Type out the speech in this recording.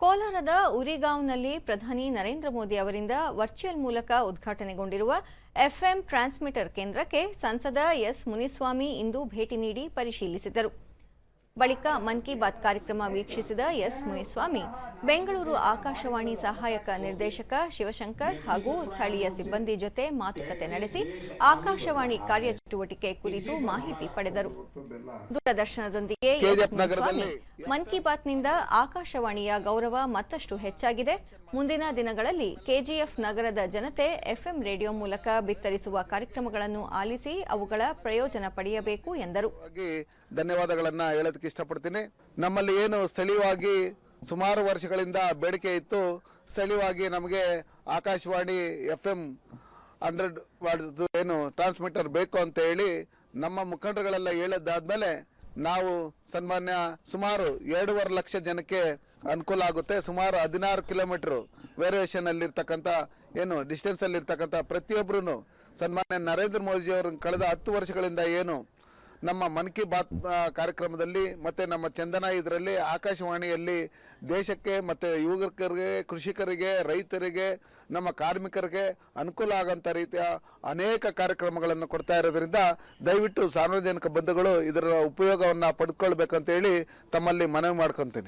ಕೋಲಾರದ ಉರಿಗಾಂವ್ನಲ್ಲಿ ಪ್ರಧಾನಿ ನರೇಂದ್ರ ಮೋದಿ ಅವರಿಂದ ವರ್ಚುವಲ್ ಮೂಲಕ ಉದ್ಘಾಟನೆಗೊಂಡಿರುವ ಎಫ್ಎಂ ಟ್ರಾನ್ಸ್ಮಿಟರ್ ಕೇಂದ್ರಕ್ಕೆ ಸಂಸದ ಎಸ್ ಮುನಿಸ್ವಾಮಿ ಇಂದು ಭೇಟಿ ನೀಡಿ ಪರಿಶೀಲಿಸಿದರು. ಬಳಿಕ ಮನ್ ಕಿ ಬಾತ್ ಕಾರ್ಯಕ್ರಮ ವೀಕ್ಷಿಸಿದ ಎಸ್ ಮುನಿಸ್ವಾಮಿ ಬೆಂಗಳೂರು ಆಕಾಶವಾಣಿ ಸಹಾಯಕ ನಿರ್ದೇಶಕ ಶಿವಶಂಕರ್ ಹಾಗೂ ಸ್ಥಳೀಯ ಸಿಬ್ಬಂದಿ ಜೊತೆ ಮಾತುಕತೆ ನಡೆಸಿ ಆಕಾಶವಾಣಿ ಕಾರ್ಯಚಟುವಟಿಕೆ ಕುರಿತು ಮಾಹಿತಿ ಪಡೆದರು. ದೂರದರ್ಶನದೊಂದಿಗೆ ಎಸ್ ಮುನಿಸ್ವಾಮಿ ಮನ್ ಕಿ ಬಾತ್ನಿಂದ ಆಕಾಶವಾಣಿಯ ಗೌರವ ಮತ್ತಷ್ಟು ಹೆಚ್ಚಾಗಿದೆ. ಮುಂದಿನ ದಿನಗಳಲ್ಲಿ ಕೆಜಿಎಫ್ ನಗರದ ಜನತೆ ಎಫ್ಎಂ ರೇಡಿಯೋ ಮೂಲಕ ಬಿತ್ತರಿಸುವ ಕಾರ್ಯಕ್ರಮಗಳನ್ನು ಆಲಿಸಿ ಅವುಗಳ ಪ್ರಯೋಜನ ಪಡೆಯಬೇಕು ಎಂದರು. ಧನ್ಯವಾದಗಳನ್ನು ಹೇಳೋದಕ್ಕೆ ಇಷ್ಟಪಡ್ತೀನಿ. ನಮ್ಮಲ್ಲಿ ಏನು ಸ್ಥಳೀಯವಾಗಿ ಸುಮಾರು ವರ್ಷಗಳಿಂದ ಬೇಡಿಕೆ ಇತ್ತು. ಸ್ಥಳೀಯವಾಗಿ ನಮಗೆ ಆಕಾಶವಾಣಿ ಎಫ್ ಎಂ ಹಂಡ್ರೆಡ್ ಏನು ಟ್ರಾನ್ಸ್ಮಿಟರ್ ಬೇಕು ಅಂತ ಹೇಳಿ ನಮ್ಮ ಮುಖಂಡರುಗಳೆಲ್ಲ ಹೇಳಿದ್ದಾದ್ಮೇಲೆ ನಾವು ಸನ್ಮಾನ್ಯ ಸುಮಾರು ಎರಡೂವರೆ ಲಕ್ಷ ಜನಕ್ಕೆ ಅನುಕೂಲ ಆಗುತ್ತೆ. ಸುಮಾರು ಹದಿನಾರು ಕಿಲೋಮೀಟರ್ ವೇರಿಯೇಷನ್ ಅಲ್ಲಿರ್ತಕ್ಕಂಥ ಏನು ಡಿಸ್ಟೆನ್ಸ್ ಅಲ್ಲಿರ್ತಕ್ಕಂಥ ಪ್ರತಿಯೊಬ್ಬರೂ ಸನ್ಮಾನ್ಯ ನರೇಂದ್ರ ಮೋದಿ ಅವರು ಕಳೆದ ಹತ್ತು ವರ್ಷಗಳಿಂದ ಏನು ನಮ್ಮ ಮನ್ ಕಿ ಬಾತ್ ಕಾರ್ಯಕ್ರಮದಲ್ಲಿ ಮತ್ತೆ ನಮ್ಮ ಚಂದನ ಇದರಲ್ಲಿ ಆಕಾಶವಾಣಿಯಲ್ಲಿ ದೇಶಕ್ಕೆ ಮತ್ತೆ ಯುವಕರಿಗೆ, ಕೃಷಿಕರಿಗೆ, ರೈತರಿಗೆ, ನಮ್ಮ ಕಾರ್ಮಿಕರಿಗೆ ಅನುಕೂಲ ಆಗಂತ ರೀತಿಯ ಅನೇಕ ಕಾರ್ಯಕ್ರಮಗಳನ್ನು ಕೊಡ್ತಾ ಇರೋದ್ರಿಂದ ದಯವಿಟ್ಟು ಸಾರ್ವಜನಿಕ ಬಂಧುಗಳು ಇದರ ಉಪಯೋಗವನ್ನ ಪಡ್ಕೊಳ್ಬೇಕಂತೇಳಿ ತಮ್ಮಲ್ಲಿ ಮನವಿ ಮಾಡ್ಕೊಂತೀನಿ.